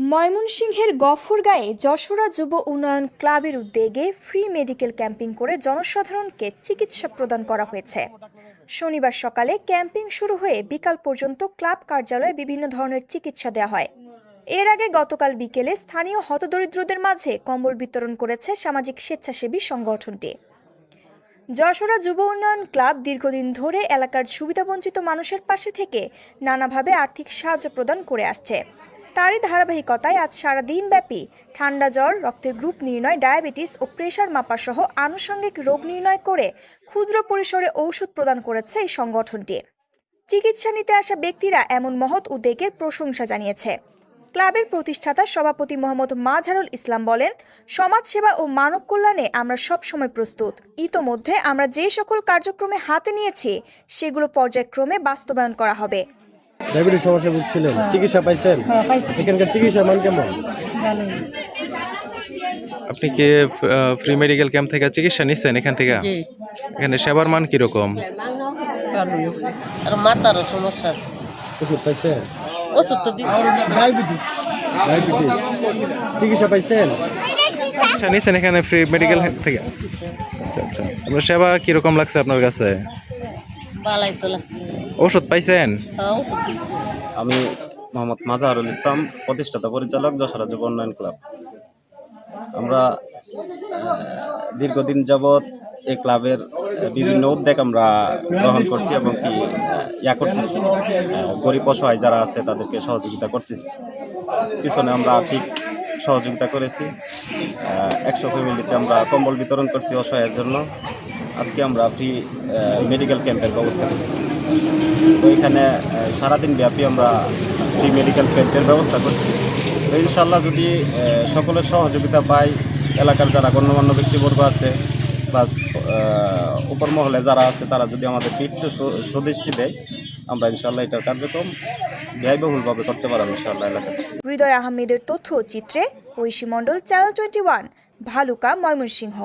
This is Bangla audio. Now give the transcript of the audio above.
ময়মনসিংহের গফরগাঁয়ে যশোরা যুব উন্নয়ন ক্লাবের উদ্যোগে ফ্রি মেডিকেল ক্যাম্পিং করে জনসাধারণকে চিকিৎসা প্রদান করা হয়েছে। শনিবার সকালে ক্যাম্পিং শুরু হয়ে বিকাল পর্যন্ত ক্লাব কার্যালয়ে বিভিন্ন ধরনের চিকিৎসা দেওয়া হয়। এর আগে গতকাল বিকেলে স্থানীয় হতদরিদ্রদের মাঝে কম্বল বিতরণ করেছে সামাজিক স্বেচ্ছাসেবী সংগঠনটি। যশোরা যুব উন্নয়ন ক্লাব দীর্ঘদিন ধরে এলাকার সুবিধাবঞ্চিত মানুষের পাশে থেকে নানাভাবে আর্থিক সাহায্য প্রদান করে আসছে। তারই ধারাবাহিকতায় আজ সারাদিন ব্যাপী ঠান্ডা জ্বর, রক্তের গ্রুপ নির্ণয়, ডায়াবেটিস ও প্রেশার মাপা সহ আনুষঙ্গিক রোগ নির্ণয় করে ক্ষুদ্র পরিসরে ঔষধ প্রদান করেছে এই সংগঠনটি। চিকিৎসা নিতে আসা ব্যক্তিরা এমন মহৎ উদ্যোগের প্রশংসা জানিয়েছে। ক্লাবের প্রতিষ্ঠাতা সভাপতি মোহাম্মদ মাঝারুল ইসলাম বলেন, সমাজসেবা ও মানব কল্যাণে আমরা সবসময় প্রস্তুত। ইতোমধ্যে আমরা যে সকল কার্যক্রমে হাতে নিয়েছি, সেগুলো পর্যায়ক্রমে বাস্তবায়ন করা হবে। ডায়াবেটিস সমস্যা ভুগছিলেন চিকিৎসা পাইছেন? হ্যাঁ এখানকার চিকিৎসা মান কেমন? আপনি কি ফ্রি মেডিকেল ক্যাম্প থেকে চিকিৎসা নিচ্ছেন এখান থেকে? এখানে সেবার মান কীরকম? ভালোই আর সমস্যা আছে। ওষুধ পাইছেন? ওষুধ তো ডায়াবেটিস। ডায়াবেটিস। চিকিৎসা পাইছেন? চিকিৎসা নিচ্ছেন এখানে ফ্রি মেডিকেল থেকে? আচ্ছা আচ্ছা। আপনার সেবা কীরকম লাগছে আপনার কাছে? বালাই তো লাগছে। ওষুধ পাইছেন? আমি মোহাম্মদ মাজাহারুল ইসলাম, প্রতিষ্ঠাতা পরিচালক যশোরা যুব উন্নয়ন ক্লাব। আমরা দীর্ঘদিন যাবৎ এই ক্লাবের বিভিন্ন উদ্যোগ আমরা গ্রহণ করছি এবং কি ইয়া করতেছি। গরিব অসহায় যারা আছে তাদেরকে সহযোগিতা করতেছি। পিছনে আমরা আর্থিক সহযোগিতা করেছি। একশো ফ্যামিলিতে আমরা কম্বল বিতরণ করছি অসহায়ের জন্য। আজকে আমরা ফ্রি মেডিকেল ক্যাম্পের ব্যবস্থা করছি। তো এখানে সারাদিন ব্যাপী আমরা ফ্রি মেডিকেল ক্যাম্পের ব্যবস্থা করছি। তো ইনশাল্লাহ যদি সকলের সহযোগিতা পাই, এলাকার যারা গণ্যমান্য ব্যক্তিবর্গ আছে প্লাস উপর মহলে যারা আছে, তারা যদি আমাদের একটু সুদৃষ্টি দেয়, আমরা ইনশাল্লাহ এটার কার্যক্রম ব্যয়বহুলভাবে করতে পারব ইনশাল্লাহ এলাকাতে। হৃদয় আহমেদের তথ্য চিত্রে Oishi Mondal channel twenty one Bhaluka, Mymensingh.